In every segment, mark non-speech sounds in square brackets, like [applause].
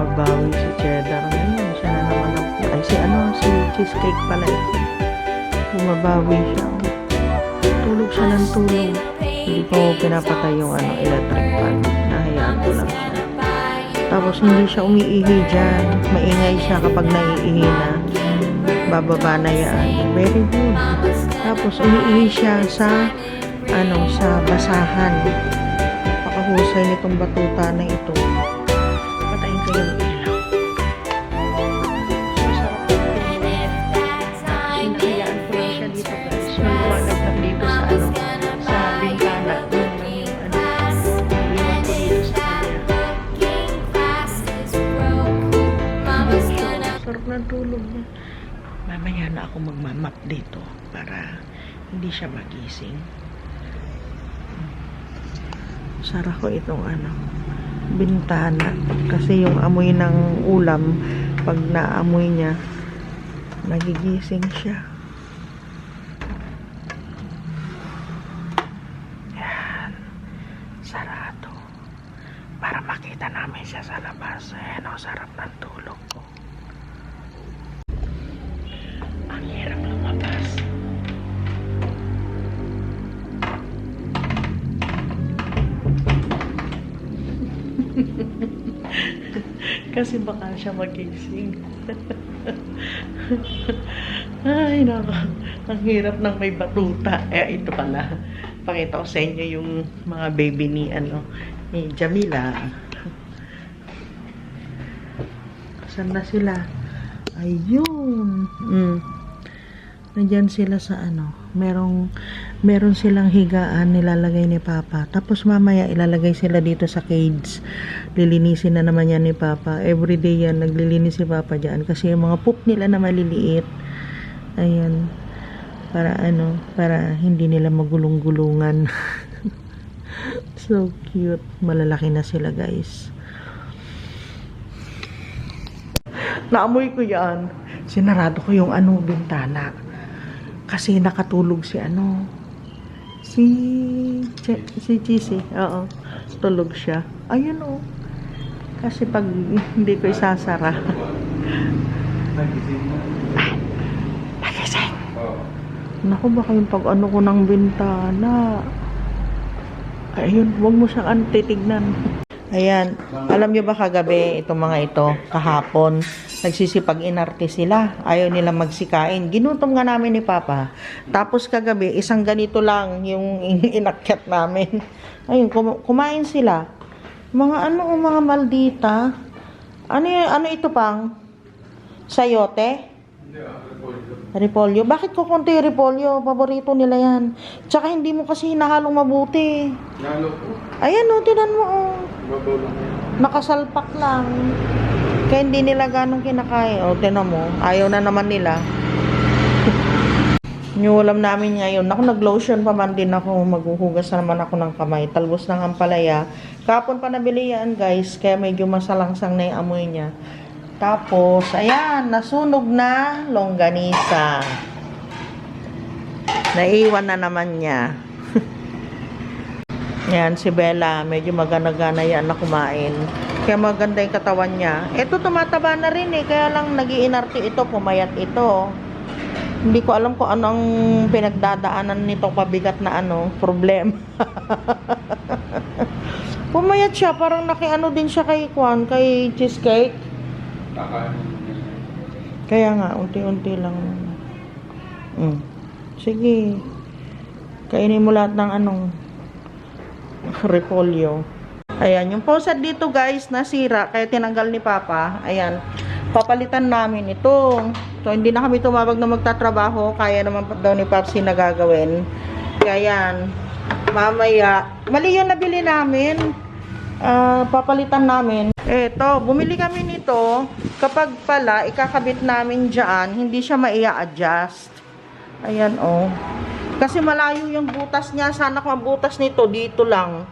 Bumabawi si Cheddar ngayon. Siya na naman ang... Ay, si ano, si Cheesecake pala eh. Bumabawi siya. Tulog siya ng tulog. Hindi ko pinapatay yung ano, electric fan. Nahayaan ko lang siya. Tapos hindi siya umiihi dyan. Maingay siya kapag naiihi na. Bababa na yan. Very good. Tapos umiihi siya sa ano sa basahan. Pakahusay nitong batuta na ito. Ko yung ilaw. Hinahayaan ko lang siya dito guys. Maliwanag lang dito sa ano sa bintana. Sarap ng tulog niya. Mamaya na ako magmamap dito para hindi siya magising. Sara ko itong ano, bintana. Kasi yung amoy ng ulam, pag naamoy niya, nagigising siya. Kasi baka siya magising. [laughs] Ay, nako. Ang hirap ng may batuta. Eh, ito pala. Pakita ko sa inyo yung mga baby ni, ano, ni Jamila. Saan na sila? Ayun. Mm. Nandyan sila sa ano, merong, meron silang higaan nilalagay ni Papa. Tapos mamaya ilalagay sila dito sa cage. Lilinisin na naman yan ni Papa. Everyday yan, naglilinis si Papa dyan. Kasi yung mga poop nila na maliliit, ayan, para ano, para hindi nila magulong-gulungan. [laughs] so cute. Malalaki na sila guys. Naamoy ko yan. Sinarado ko yung ano, bintana. Kasi nakatulog si ano, si, Che, si Chisi. Oo, tulog siya. Ayun oh. Kasi pag hindi ko isasara. Pagising. Naku, baka yung pag ano ko ng bintana. Ayun, wag mo siyang ano, titignan. Ayan, alam niyo ba kagabi itong mga ito, kahapon, nagsisipag inarte sila. Ayaw nila magsikain. Ginutom nga namin ni Papa. Tapos kagabi, isang ganito lang yung [laughs] inakyat namin. Ayun, kum- kumain sila. Mga ano, mga maldita. Ano, ano ito pang? Sayote? Repolyo. Bakit ko konti repolyo? Paborito nila yan. Tsaka hindi mo kasi hinahalong mabuti. Lalo po. Ayan o, tinan mo o. Babaw lang yan. Lang. Kaya hindi nila ganong kinakain. O, tinan mo. Ayaw na naman nila. [laughs] yung ulam namin ngayon. Ako, nag-lotion pa man din ako. Maghuhugas na naman ako ng kamay. Talbos ng ampalaya. Kapon pa nabili yan, guys. Kaya medyo masalangsang na yung amoy niya. Tapos, ayan, nasunog na longganisa. Naiwan na naman niya. Yan, si Bella, medyo magana-gana yan na kumain. Kaya maganda yung katawan niya. Ito, tumataba na rin eh. Kaya lang nagiinarte ito, pumayat ito. Hindi ko alam kung anong pinagdadaanan nitong pabigat na ano, problem. [laughs] pumayat siya, parang nakiano din siya kay Kwan, kay Cheesecake. Kaya nga, unti-unti lang. Mm. Sige. Kainin mo lahat ng anong repolyo. Ayan, yung posad dito guys, nasira. Kaya tinanggal ni Papa. Ayan. Papalitan namin ito. So, hindi na kami tumawag na magtatrabaho. Kaya naman daw ni Papsi na gagawin. Kaya. Mamaya. Mali yung nabili namin. Ah, papalitan namin. Eto, bumili kami nito. Kapag pala, ikakabit namin dyan, hindi siya maia adjust Ayan, oh. Kasi malayo yung butas niya. Sana kung butas nito, dito lang.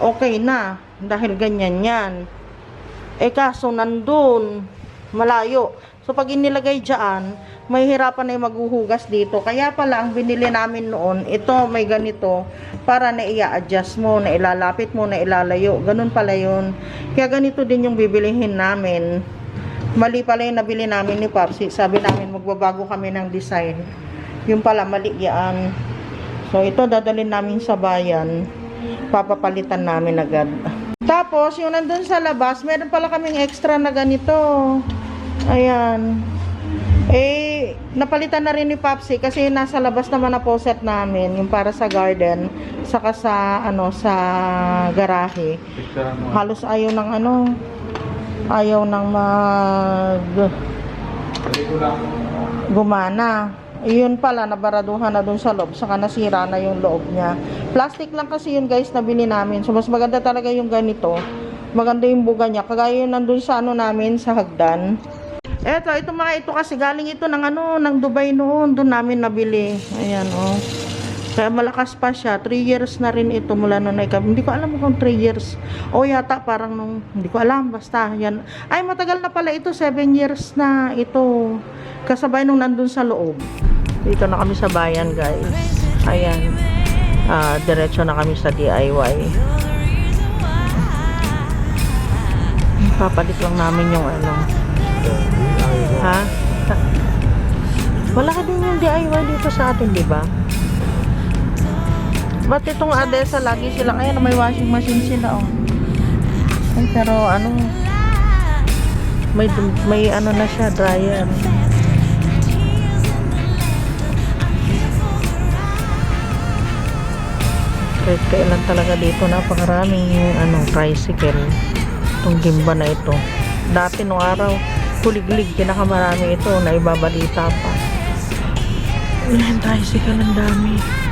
Okay na. Dahil ganyan yan. Eh, kaso nandun. Malayo. So pag inilagay dyan, may hirapan na yung maghuhugas dito. Kaya pala ang binili namin noon, ito may ganito para na i-adjust mo, na ilalapit mo, na ilalayo. Ganun pala yun. Kaya ganito din yung bibilihin namin. Mali pala yung nabili namin ni Papsi. Sabi namin magbabago kami ng design. Yung pala mali yan. So ito dadalhin namin sa bayan. Papapalitan namin agad. Tapos yung nandun sa labas, meron pala kaming extra na ganito. Ayan. Eh, napalitan na rin ni Papsi kasi nasa labas naman na po set namin, yung para sa garden, saka sa ano sa garahe. Halos ayaw ng ano, ayaw ng mag gumana. Yun pala, nabaraduhan na dun sa loob, saka nasira na yung loob niya. Plastic lang kasi yun guys, nabili namin. So, mas maganda talaga yung ganito. Maganda yung buga niya. Kagaya yun nandun sa ano namin, sa hagdan. Eto, ito mga ito kasi galing ito ng ano, ng Dubai noon. Doon namin nabili. Ayan, oh. Kaya malakas pa siya. 3 years na rin ito mula nung naikab. Hindi ko alam kung 3 years. O yata parang nung, hindi ko alam. Basta, yan. Ay, matagal na pala ito. 7 years na ito. Kasabay nung nandun sa loob. Dito na kami sa bayan, guys. Ayan. Ah, diretso na kami sa DIY. Papalit lang namin yung ano. Ha? Wala ka din yung DIY dito sa atin, di ba? Ba't itong Adesa lagi sila? Ayan, may washing machine sila, oh. Ay, pero ano, may, may ano na siya, dryer. Kahit kailan talaga dito, napakaraming ano, tricycle. Itong gimba na ito. Dati nung araw, kuliglig, pinakamarami ito, na ibabalita pa. Ayan, tricycle ang dami.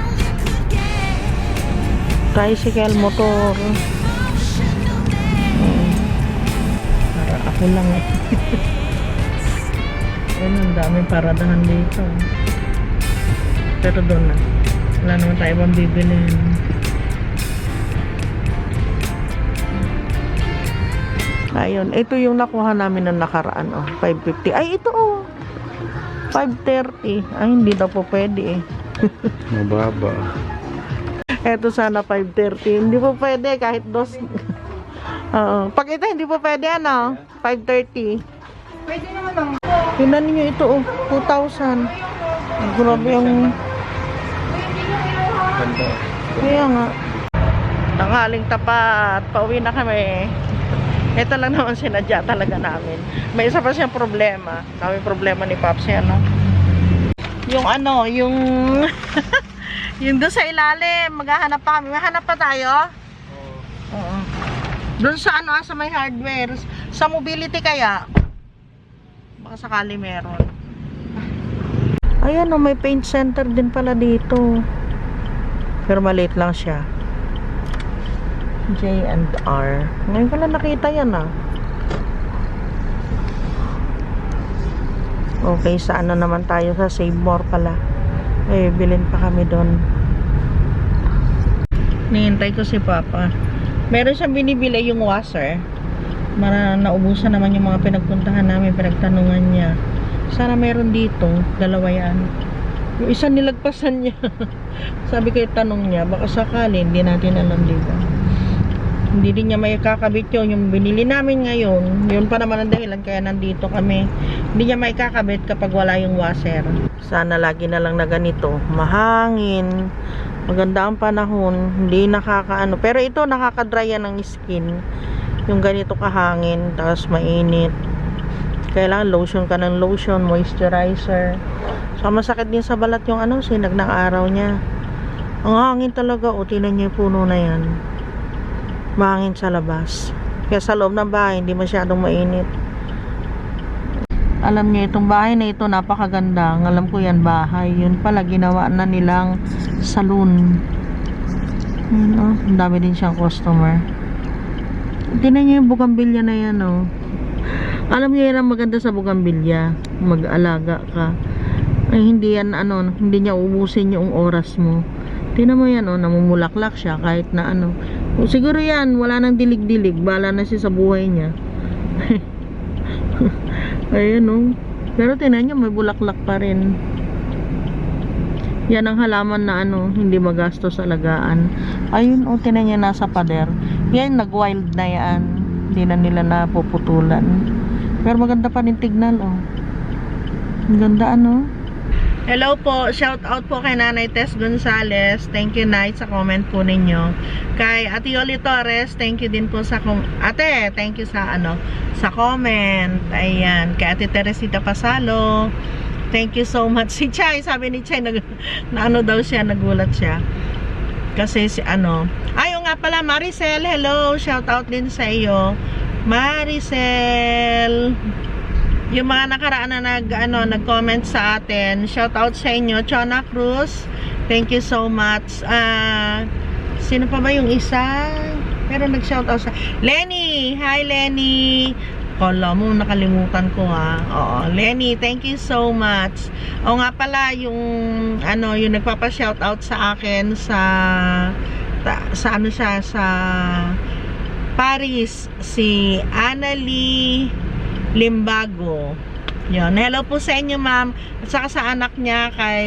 Tricycle, motor. Hmm. Para ako lang eh. [laughs] Ayan, ang daming paradahan dito. Pero doon na. Wala naman tayo bang bibilin. Ayun, ito yung nakuha namin ng nakaraan, oh, 550. Ay, ito, oh. 530. Ay, hindi na po pwede, eh. [laughs] Mababa. Eto sana 530. Hindi po pwede kahit dos. [laughs] Oo. Pag ito, hindi po pwede, ano? 530. Pwede naman lang. Tingnan niyo ito, oh. 2,000. Grabe yung... Kaya nga. Tanghaling tapat. Pauwi na kami. Ito lang naman sinadya talaga namin. May isa pa siyang problema. Kami problema ni Papsi, ano? Yung ano, yung... [laughs] yung doon sa ilalim. Maghahanap pa kami. Maghahanap pa tayo? Oo. Doon sa ano, ah, sa may hardware. Sa mobility kaya? Baka sakali meron. Ayan o, may paint center din pala dito. Pero maliit lang siya. J and R. Ngayon ko lang nakita yan ah. Okay, sa ano naman tayo sa Save More pala. Eh, bilhin pa kami doon. Nihintay ko si Papa. Meron siyang binibili yung washer. Mara naubusan naman yung mga pinagpuntahan namin, pinagtanungan niya. Sana meron dito, dalawa yan. Yung isa nilagpasan niya. [laughs] Sabi ko tanong niya, baka sakali, hindi natin alam dito. Hindi din niya may kakabit yun. Yung binili namin ngayon, yun pa naman ang dahilan kaya nandito kami. Hindi niya may kakabit kapag wala yung washer. Sana lagi na lang na ganito. Mahangin. Maganda ang panahon. Hindi nakakaano. Pero ito nakakadry yan ng skin. Yung ganito kahangin. Tapos mainit. Kailangan lotion ka ng lotion, moisturizer. So masakit din sa balat yung ano, sinag ng araw niya. Ang hangin talaga. O, tinan niyo yung puno na yan mahangin sa labas. Kaya sa loob ng bahay, hindi masyadong mainit. Alam niyo, itong bahay na ito, napakaganda. Alam ko yan, bahay. Yun pala, ginawa na nilang saloon. Yun, oh. Ang dami din siyang customer. Tingnan niyo yung bugambilya na yan, oh. Alam niyo yan ang maganda sa bugambilya. Mag-alaga ka. Ay, hindi yan, ano, hindi niya ubusin yung oras mo. Tingnan mo yan, oh, namumulaklak siya kahit na ano. O, siguro yan, wala nang dilig-dilig. Bala na siya sa buhay niya. [laughs] Ayan, oh. Pero tinan nyo, may bulaklak pa rin. Yan ang halaman na ano, hindi magastos sa alagaan. Ayun, o, tinan nyo, nasa pader. Yan, nag-wild na yan. Hindi na nila napuputulan. Pero maganda pa rin tignan, oh. Ang ganda, ano? Hello po, shout out po kay Nanay Tess Gonzales. Thank you, Night, sa comment po ninyo. Kay Ate Yoli Torres, thank you din po sa com- Ate, thank you sa ano, sa comment. Ayan, kay Ate Teresita Pasalo. Thank you so much. [laughs] Si Chay, sabi ni Chay, nag, na ano daw siya, nagulat siya. Kasi si ano, ayo nga pala, Maricel, hello, shout out din sa iyo. Maricel, yung mga nakaraan na nag ano nag-comment sa atin. Shout out sa inyo, Chona Cruz. Thank you so much. Ah, sino pa ba yung isa? Pero nag-shout out sa Lenny. Hi Lenny. Kala mo nakalimutan ko ha. Oo, Lenny, thank you so much. O nga pala yung ano, yung nagpapa-shout out sa akin sa ta- sa ano siya sa Paris si Annalie Limbago. Yun. Hello po sa inyo, ma'am. At saka sa anak niya kay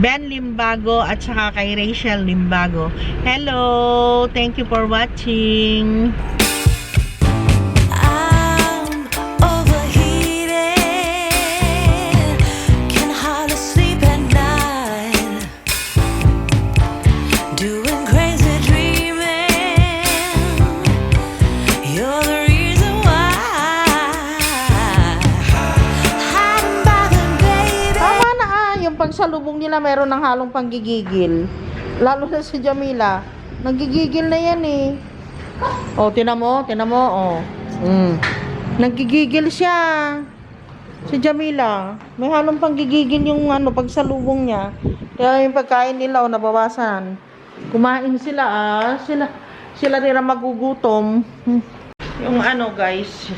Ben Limbago at saka kay Rachel Limbago. Hello! Thank you for watching. Pagsalubong nila meron ng halong panggigigil. Lalo na si Jamila. Nagigigil na yan eh. Oh, tinan mo, tinan mo, oh. Mm. Nagigigil siya. Si Jamila. May halong panggigigil yung ano, pagsalubong niya. Kaya yung pagkain nila, oh, nabawasan. Kumain sila, ah. Sila, sila rin magugutom. Yung ano, guys,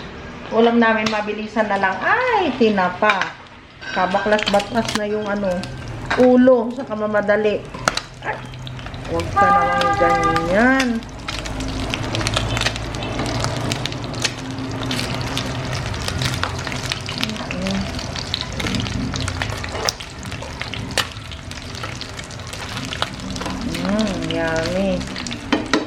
ulam namin mabilisan na lang. Ay, tinapa. Kabaklas-baklas na yung ano, ulo sa kamamadali. Huwag ka naman ganyan. Mm, yummy.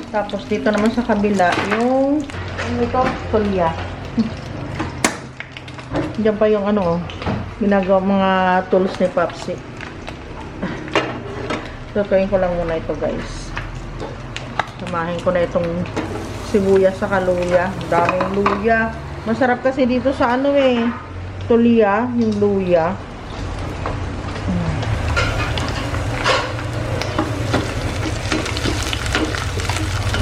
Tapos dito naman sa kabila, yung, ano ito, tulya. [laughs] Diyan pa yung ano, oh, ginagawa mga tools ni Papsi. Lutuin ko lang muna ito guys. Samahin ko na itong sibuyas sa kaluya. Daming luya. Masarap kasi dito sa ano eh. Tulya, yung luya.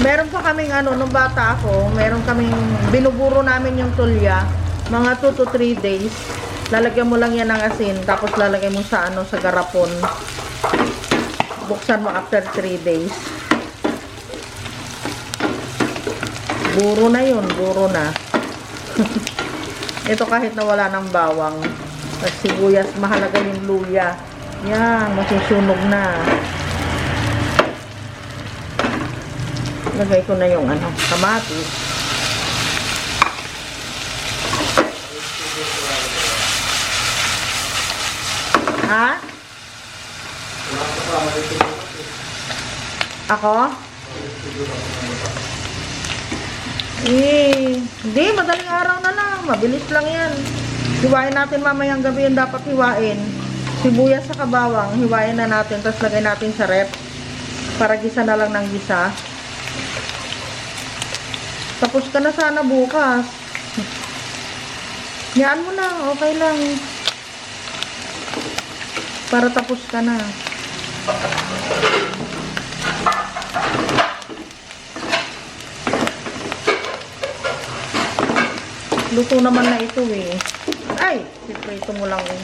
Meron pa kaming ano, nung bata ako, meron kaming, binuburo namin yung tulya, mga 2 to 3 days. Lalagyan mo lang yan ng asin, tapos lalagay mo sa ano, sa garapon. Buksan mo after 3 days. Buro na yun, buro na. [laughs] Ito kahit na wala ng bawang. At sibuyas, mahalaga yung luya. Yan, masusunog na. Lagay ko na yung ano, kamatis. Ha? Ako? Eh, hindi, madaling araw na lang. Mabilis lang yan. Hiwain natin mamayang gabi yung dapat hiwain. Sibuyas sa kabawang, hiwain na natin, tapos lagay natin sa rep. Para gisa na lang ng gisa. Tapos ka na sana bukas. Yan mo na, okay lang. Para tapos ka na. Luto naman na ito eh. Ay, siprito mo lang eh.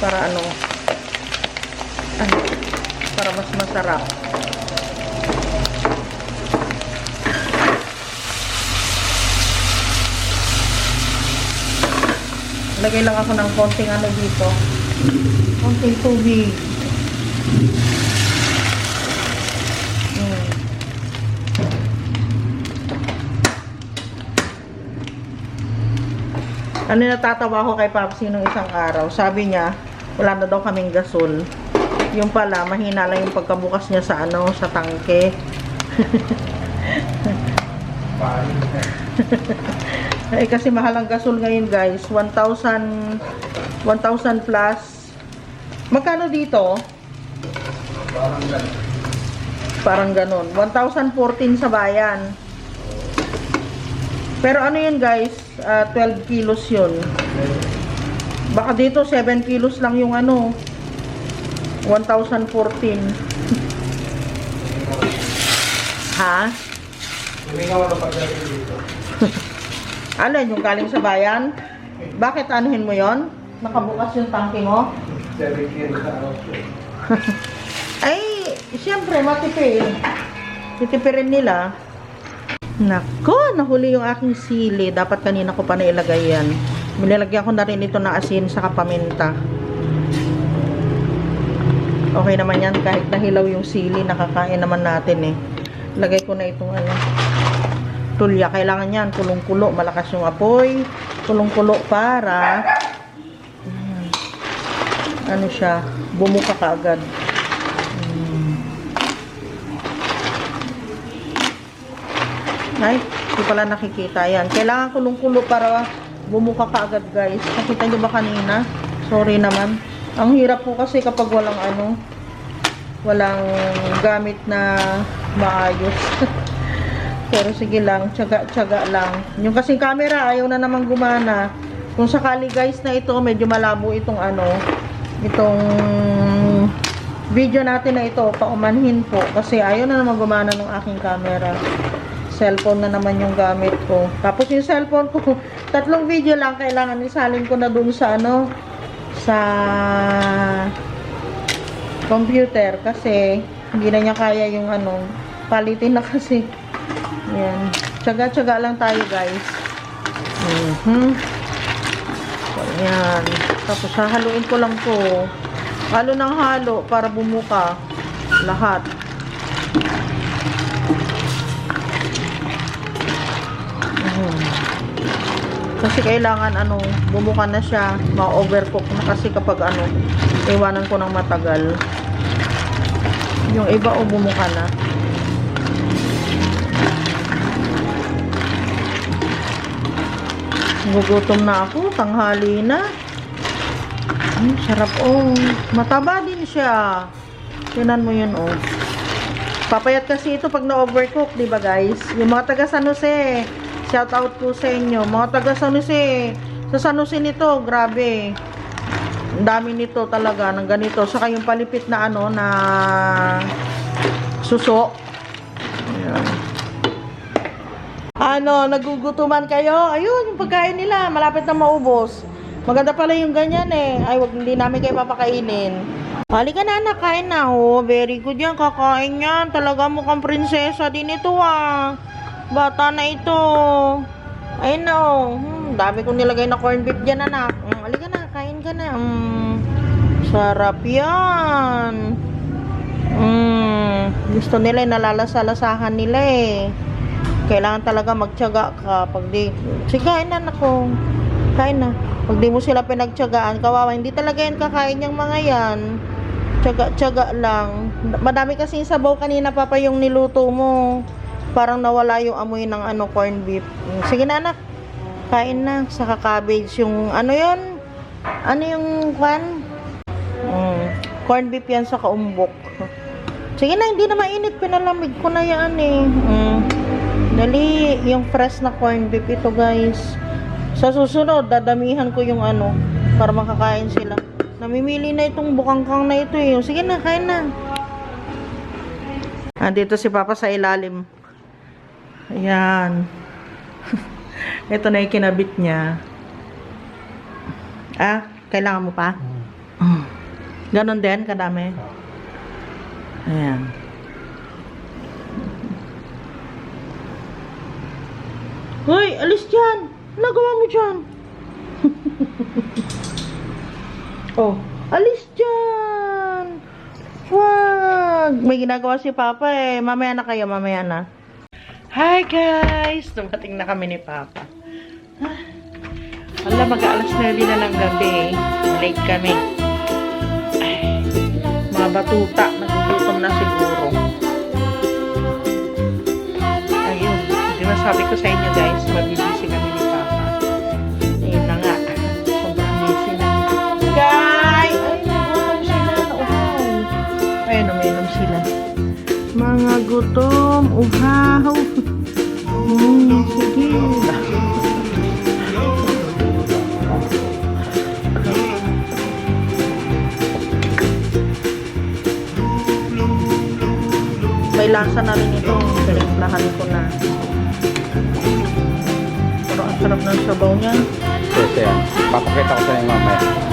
Para ano. Ay, para mas masarap. Lagay lang ako ng konting ano dito. Konting tubig. Mm. Ano natatawa ko kay Papsi nung isang araw. Sabi niya, wala na daw kaming gasol. Yung pala, mahina lang yung pagkabukas niya sa ano, sa tangke. [laughs] Eh, kasi mahal ang gasol ngayon guys. 1,000 1,000 plus. Magkano dito? Parang ganun. Parang ganun. 1,014 sa bayan. Pero ano yun guys? Ah, 12 kilos yun. Baka dito 7 kilos lang yung ano. 1,014. [laughs] ha? Lumingaw na pagdating dito. [laughs] Alin, yung galing sa bayan? Bakit anuhin mo yon? Nakabukas yung tangke mo? 7 kilos sa araw. Ay, siyempre, matipid. Titipirin nila. Nako, nahuli yung aking sili. Dapat kanina ko pa nailagay yan. Minilagyan ko na rin ito na asin sa paminta. Okay naman yan. Kahit nahilaw yung sili, nakakain naman natin eh. Lagay ko na itong ano. Tulya. Kailangan yan. Kulong-kulo. Malakas yung apoy. Kulong-kulo para mm, ano siya, bumuka kaagad. Ay, hindi pala nakikita yan. Kailangan kulong-kulo para bumuka ka agad guys. Nakita nyo ba kanina? Sorry naman. Ang hirap po kasi kapag walang ano, walang gamit na maayos. [laughs] Pero sige lang, tsaga-tsaga lang. Yung kasing camera, ayaw na naman gumana. Kung sakali guys na ito, medyo malabo itong ano, itong video natin na ito, paumanhin po. Kasi ayaw na naman gumana ng aking camera cellphone na naman yung gamit ko. Tapos yung cellphone ko, [laughs] tatlong video lang kailangan isalin ko na dun sa ano, sa computer kasi hindi na niya kaya yung ano, palitin na [laughs] kasi. Yan. Tsaga-tsaga lang tayo guys. Mhm. So, yan. Tapos hahaluin ko lang to. Halo ng halo para bumuka lahat. Mhm. Kasi kailangan ano, bumuka na siya, ma-overcook na kasi kapag ano, iwanan ko ng matagal. Yung iba o bumuka na. Gugutom na ako, tanghali na. Ay, sarap oh. Mataba din siya. Tinan mo yun oh. Papayat kasi ito pag na-overcook, di ba guys? Yung mga taga San Jose, shout out po sa inyo. Mga taga San Jose, sa San Jose nito, grabe. Ang dami nito talaga, ng ganito. Saka yung palipit na ano, na suso. Ayan. Ano, nagugutuman kayo? Ayun, yung pagkain nila, malapit na maubos. Maganda pala yung ganyan eh. Ay, wag hindi namin kayo papakainin. Halika na, anak, kain na. Oh, very good yan, kakain yan. Talaga mukhang prinsesa din ito ah. Bata na ito. Ay no. Hmm, dami kong nilagay na corn beef dyan, anak. Hmm, halika na, kain ka na. Hmm, sarap yan. Hmm, gusto nila, nalalasa-lasahan nila eh. Kailangan talaga magtiyaga ka pag di... Sige, na, nako. Kain na. Pag di mo sila pinagtiyagaan, kawawa. Hindi talaga yan kakain yung mga yan. Tiyaga-tiyaga lang. Madami kasi yung sabaw kanina, papa, yung niluto mo. Parang nawala yung amoy ng ano, corn beef. Sige na, anak. Kain na. Saka cabbage. Yung ano yon Ano yung kwan? Mm, corn beef yan sa kaumbok. Sige na, hindi na mainit. Pinalamig ko na yan eh. Mm. Dali, yung fresh na corn beef ito guys. Sa susunod, dadamihan ko yung ano, para makakain sila. Namimili na itong bukangkang na ito eh. Sige na, kain na. Andito si Papa sa ilalim. Ayan. [laughs] ito na yung kinabit niya. Ah, kailangan mo pa? Mm. Ganon din, kadami. Ayan. Hoy, alis dyan! Nagawa mo dyan? [laughs] oh, alis dyan! Wag! May ginagawa si Papa eh. Mamaya na kayo, mamaya na. Hi guys! Dumating na kami ni Papa. Wala, mag-aalas 9 na ng gabi. Late kami. Ay, mga batuta, nagugutom na siguro. Ayun, di ba sabi ko sa inyo guys, mabibisi kami ni Papa. Ayun na nga, sobrang busy na. Guys! Ay, nagutom sila. Uhaw. Ayun, uminom sila. Mga gutom, uhaw. Hmm, sige. May lasa na rin ito. Pinimplahan ko na. Sarap ng sabaw niya. Yes, yan. Papakita ko sa inyo mamaya.